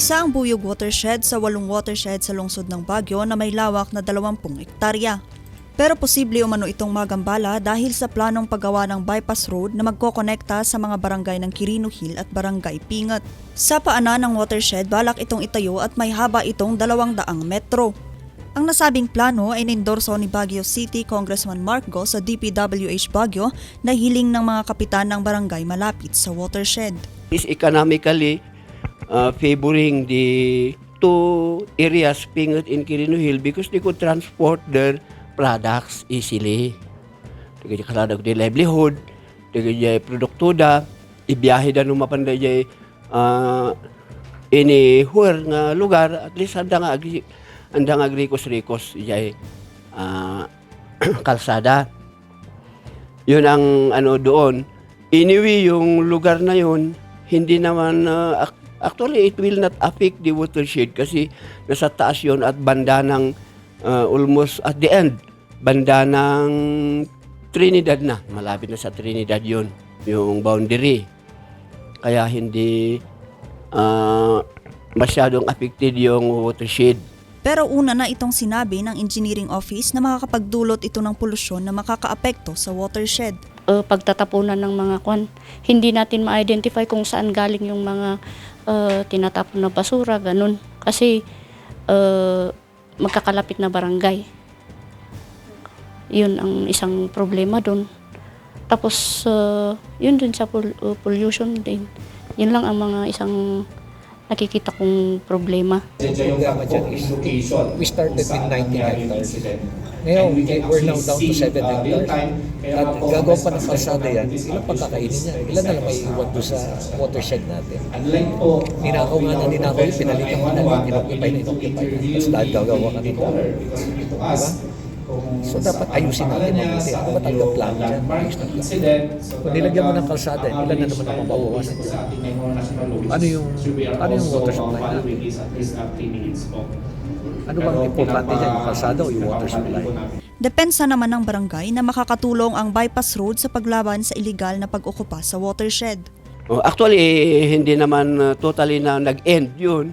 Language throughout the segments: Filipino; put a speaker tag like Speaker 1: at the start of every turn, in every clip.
Speaker 1: Isa ang Buyog Watershed sa walong watershed sa lungsod ng Baguio na may lawak na 20 ektarya. Pero posible umano itong magambala dahil sa planong paggawa ng bypass road na magkokonekta sa mga barangay ng Quirino Hill at Barangay Pingat. Sa paanan ng watershed, balak itong itayo at may haba itong 200 metro. Ang nasabing plano ay nindorso ni Baguio City Congressman Mark Go sa DPWH Baguio na hiling ng mga kapitan ng barangay malapit sa watershed.
Speaker 2: is economically uh, favoring the two areas, Pingat and Quirino Hill, because they could transport their products easily. Tiga kalada ko livelihood, tiga jay produktuda, ibiyahe da nung mapanday uh, anywhere nga lugar, at least handa nga agri, handa nga agrikos-rikos jay uh, kalsada. Yun ang ano doon. Anyway, yung lugar na yun, hindi naman, uh, actually, it will not affect the watershed kasi nasa taas yun at banda ng uh, almost at the end, banda ng Trinidad na. Malapit na sa Trinidad yun, yung boundary. Kaya hindi uh, masyadong affected yung watershed.
Speaker 1: Pero una na itong sinabi ng engineering office na makakapagdulot ito ng polusyon na makakaapekto sa watershed.
Speaker 3: Uh, pagtatapunan ng mga kwan. Hindi natin ma-identify kung saan galing yung mga uh, tinatapon na basura, ganun. Kasi uh, magkakalapit na barangay. Yun ang isang problema doon. Tapos, uh, yun din sa pol- uh, pollution din. Yun lang ang mga isang nakikita kong problema.
Speaker 4: problema dyan is we started with 90 hectares. Ngayon, we- we're now down to 7 hectares. At gagawa pa ng kalsada yan, ilan pa kakainin yan? Ilan na lang may iwan doon sa watershed natin? Ninakaw nga na ninakaw pinalitan mo na, inoccupy na inoccupy na. Tapos dahil gagawa ka nito. Diba? So dapat ayusin natin mabuti. Ano ba talagang plano dyan? Ayos na plan. Kung nilagyan mo ng kalsada, ilan na naman ang mababawasan dyan? Ano yung, ano yung water supply natin? Ano bang importante dyan? Yung kalsada o yung water supply?
Speaker 1: Depensa naman ng barangay na makakatulong ang bypass road sa paglaban sa illegal na pag-okupa sa watershed.
Speaker 2: Oh, actually, eh, hindi naman uh, totally na nag-end yun.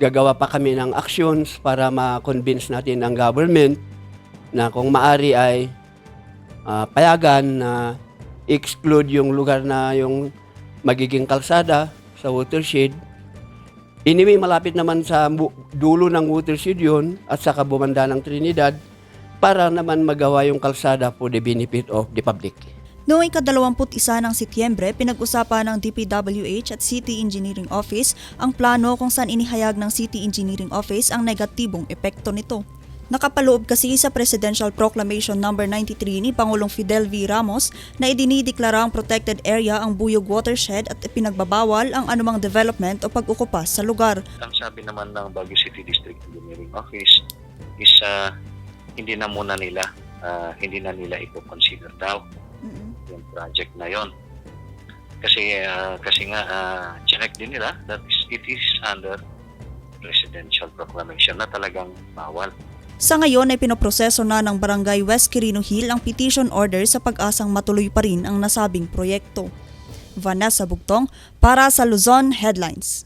Speaker 2: Gagawa pa kami ng actions para ma-convince natin ang government na kung maari ay ah, payagan na exclude yung lugar na yung magiging kalsada sa watershed. Anyway, malapit naman sa dulo ng watershed yun at sa kabumanda ng Trinidad para naman magawa yung kalsada for the benefit of the public.
Speaker 1: Noong ikadalawamput-isa ng Setyembre, pinag-usapan ng DPWH at City Engineering Office ang plano kung saan inihayag ng City Engineering Office ang negatibong epekto nito. Nakapaloob kasi sa Presidential Proclamation No. 93 ni Pangulong Fidel V. Ramos na idinideklara ang protected area ang Buyog Watershed at ipinagbabawal ang anumang development o pag-ukupas sa lugar.
Speaker 5: ang sabi naman ng Baguio City District Engineering Office is ah, hindi na muna nila ah, hindi na nila ito consider daw yung project na yon kasi ah, kasi nga uh, check din nila that it is under presidential proclamation na talagang bawal
Speaker 1: Sa ngayon ay pinoproseso na ng Barangay West Quirino Hill ang petition order sa pag-asang matuloy pa rin ang nasabing proyekto. Vanessa Bugtong para sa Luzon Headlines.